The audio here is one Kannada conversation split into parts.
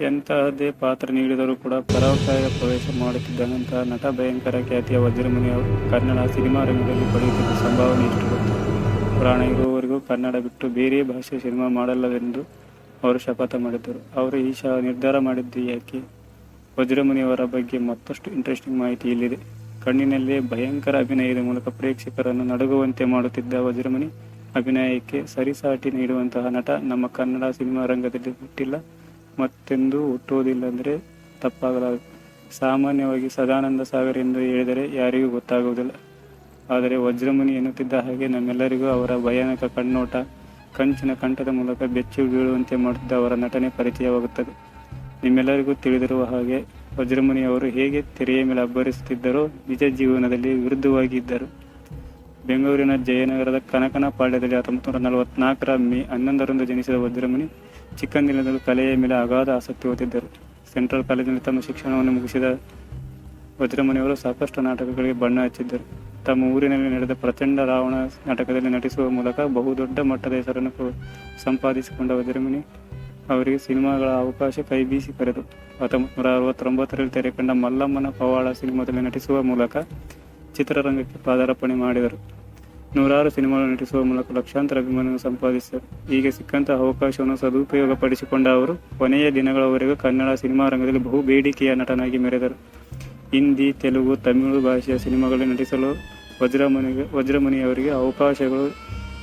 ಎಂತಹದ್ದೇ ಪಾತ್ರ ನೀಡಿದರೂ ಕೂಡ ಪರೋಕ್ಷ ಪ್ರವೇಶ ಮಾಡುತ್ತಿದ್ದಂತಹ ನಟ ಭಯಂಕರ ಖ್ಯಾತಿಯ ವಜ್ರಮುನಿ ಅವರು ಕನ್ನಡ ಸಿನಿಮಾ ರಂಗದಲ್ಲಿ ಪಡೆಯುತ್ತಿದ್ದ ಸಂಭಾವನೆ ಎಷ್ಟು ಗೊತ್ತು? ಪ್ರಾಣ ಇರುವವರೆಗೂ ಕನ್ನಡ ಬಿಟ್ಟು ಬೇರೆ ಭಾಷೆ ಸಿನಿಮಾ ಮಾಡಲ್ಲವೆಂದು ಅವರು ಶಪಥ ಮಾಡಿದ್ದರು. ಅವರು ಈ ಶ ನಿರ್ಧಾರ ಮಾಡಿದ್ದು ಯಾಕೆ? ವಜ್ರಮುನಿಯವರ ಬಗ್ಗೆ ಮತ್ತಷ್ಟು ಇಂಟ್ರೆಸ್ಟಿಂಗ್ ಮಾಹಿತಿ ಇಲ್ಲಿದೆ ಕಣ್ಣಿನಲ್ಲೇ ಭಯಂಕರ ಅಭಿನಯದ ಮೂಲಕ ಪ್ರೇಕ್ಷಕರನ್ನು ನಡುಗುವಂತೆ ಮಾಡುತ್ತಿದ್ದ ವಜ್ರಮುನಿ ಅಭಿನಯಕ್ಕೆ ಸರಿಸಾಟಿ ನೀಡುವಂತಹ ನಟ ನಮ್ಮ ಕನ್ನಡ ಸಿನಿಮಾ ರಂಗದಲ್ಲಿ ಹುಟ್ಟಿಲ್ಲ. ಮತ್ತೆಂದೂ ಹುಟ್ಟುವುದಿಲ್ಲ ಅಂದರೆ ತಪ್ಪಾಗಲಾರದು. ಸಾಮಾನ್ಯವಾಗಿ ಸದಾನಂದ ಸಾಗರ್ ಎಂದು ಹೇಳಿದರೆ ಯಾರಿಗೂ ಗೊತ್ತಾಗುವುದಿಲ್ಲ. ಆದರೆ ವಜ್ರಮುನಿ ಎನ್ನುತ್ತಿದ್ದ ಹಾಗೆ ನಮ್ಮೆಲ್ಲರಿಗೂ ಅವರ ಭಯಾನಕ ಕಣ್ಣೋಟ, ಕಂಚಿನ ಕಂಠದ ಮೂಲಕ ಬೆಚ್ಚಿ ಬೀಳುವಂತೆ ಮಾಡುತ್ತಿದ್ದ ಅವರ ನಟನೆ ಪರಿಚಯವಾಗುತ್ತದೆ. ನಿಮ್ಮೆಲ್ಲರಿಗೂ ತಿಳಿದಿರುವ ಹಾಗೆ ವಜ್ರಮುನಿ ಅವರು ಹೇಗೆ ತೆರೆಯ ಮೇಲೆ ಅಬ್ಬರಿಸುತ್ತಿದ್ದರೋ ನಿಜ ಜೀವನದಲ್ಲಿ ವಿರುದ್ಧವಾಗಿ ಇದ್ದರು. ಬೆಂಗಳೂರಿನ ಜಯನಗರದ ಕನಕನ ಪಾಳ್ಯದಲ್ಲಿ ಹತ್ತೊಂಬತ್ತು ನೂರ ನಲವತ್ನಾಲ್ಕರ ಮೇ ಹನ್ನೊಂದರಂದು ಜನಿಸಿದ ವಜ್ರಮುನಿ ಚಿಕ್ಕಂದಿನಿಂದಲೂ ಕಲೆಯ ಮೇಲೆ ಅಗಾಧ ಆಸಕ್ತಿ ಹೊಂದಿದ್ದರು ಸೆಂಟ್ರಲ್ ಕಾಲೇಜಿನಲ್ಲಿ ತಮ್ಮ ಶಿಕ್ಷಣವನ್ನು ಮುಗಿಸಿದ ವಜ್ರಮುನಿಯವರು ಸಾಕಷ್ಟು ನಾಟಕಗಳಿಗೆ ಬಣ್ಣ ಹಚ್ಚಿದ್ದರು. ತಮ್ಮ ಊರಿನಲ್ಲಿ ನಡೆದ ಪ್ರಚಂಡ ರಾವಣ ನಾಟಕದಲ್ಲಿ ನಟಿಸುವ ಮೂಲಕ ಬಹುದೊಡ್ಡ ಮಟ್ಟದ ಹೆಸರನ್ನು ಸಂಪಾದಿಸಿಕೊಂಡ ವಜ್ರಮುನಿ ಅವರಿಗೆ ಸಿನಿಮಾಗಳ ಅವಕಾಶ ಕೈ ಬೀಸಿ ಕರೆದು ಹತ್ತೊಂಬತ್ತು ನೂರ ಅರವತ್ತೊಂಬತ್ತರಲ್ಲಿ ತೆರೆಕಂಡ ಮಲ್ಲಮ್ಮನ ಪವಾಡ ಸಿನಿಮಾದಲ್ಲಿ ನಟಿಸುವ ಮೂಲಕ ಚಿತ್ರರಂಗಕ್ಕೆ ಪಾದಾರ್ಪಣೆ ಮಾಡಿದರು. ನೂರಾರು ಸಿನಿಮಾಗಳು ನಟಿಸುವ ಮೂಲಕ ಲಕ್ಷಾಂತರ ಅಭಿಮಾನವನ್ನು ಸಂಪಾದಿಸಿದರು. ಹೀಗೆ ಸಿಕ್ಕಂತಹ ಅವಕಾಶವನ್ನು ಸದುಪಯೋಗ ಪಡಿಸಿಕೊಂಡ ಅವರು ಕೊನೆಯ ದಿನಗಳವರೆಗೂ ಕನ್ನಡ ಸಿನಿಮಾ ರಂಗದಲ್ಲಿ ಬಹು ಬೇಡಿಕೆಯ ನಟನಾಗಿ ಮೆರೆದರು. ಹಿಂದಿ, ತೆಲುಗು, ತಮಿಳು ಭಾಷೆಯ ಸಿನಿಮಾಗಳಲ್ಲಿ ನಟಿಸಲು ವಜ್ರಮುನಿಗೆ, ವಜ್ರಮುನಿಯವರಿಗೆ ಅವಕಾಶಗಳು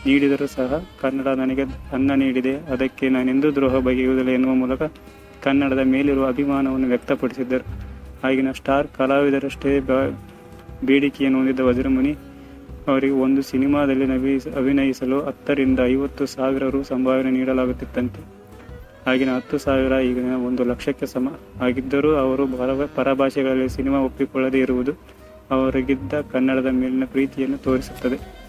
ನೀಡಿದರೂ ಸಹ ಕನ್ನಡ ನನಗೆ ಅನ್ನ ನೀಡಿದೆ. ಅದಕ್ಕೆ ನಾನೆಂದೂ ದ್ರೋಹ ಬಗೆಯುವುದಿಲ್ಲ ಎನ್ನುವ ಮೂಲಕ ಕನ್ನಡದ ಮೇಲಿರುವ ಅಭಿಮಾನವನ್ನು ವ್ಯಕ್ತಪಡಿಸಿದ್ದರು. ಆಗಿನ ಸ್ಟಾರ್ ಕಲಾವಿದರಷ್ಟೇ ಬೇಡಿಕೆಯನ್ನು ಹೊಂದಿದ್ದ ವಜ್ರಮುನಿ ಅವರಿಗೆ ಒಂದು ಸಿನಿಮಾದಲ್ಲಿ ನವಿ, ಅಭಿನಯಿಸಲು ಹತ್ತರಿಂದ ಐವತ್ತು ಸಾವಿರ ರು ಸಂಭಾವನೆ ನೀಡಲಾಗುತ್ತಿತ್ತಂತೆ. ಆಗಿನ ಹತ್ತು ಸಾವಿರ ಈಗಿನ ಒಂದು ಲಕ್ಷಕ್ಕೆ ಸಮ, ಆಗಿದ್ದರೂ ಅವರು ಪರ ಪರಭಾಷೆಗಳಲ್ಲಿ ಸಿನಿಮಾ ಒಪ್ಪಿಕೊಳ್ಳದೇ ಇರುವುದು ಅವರಿಗಿದ್ದ ಕನ್ನಡದ ಮೇಲಿನ ಪ್ರೀತಿಯನ್ನು ತೋರಿಸುತ್ತದೆ.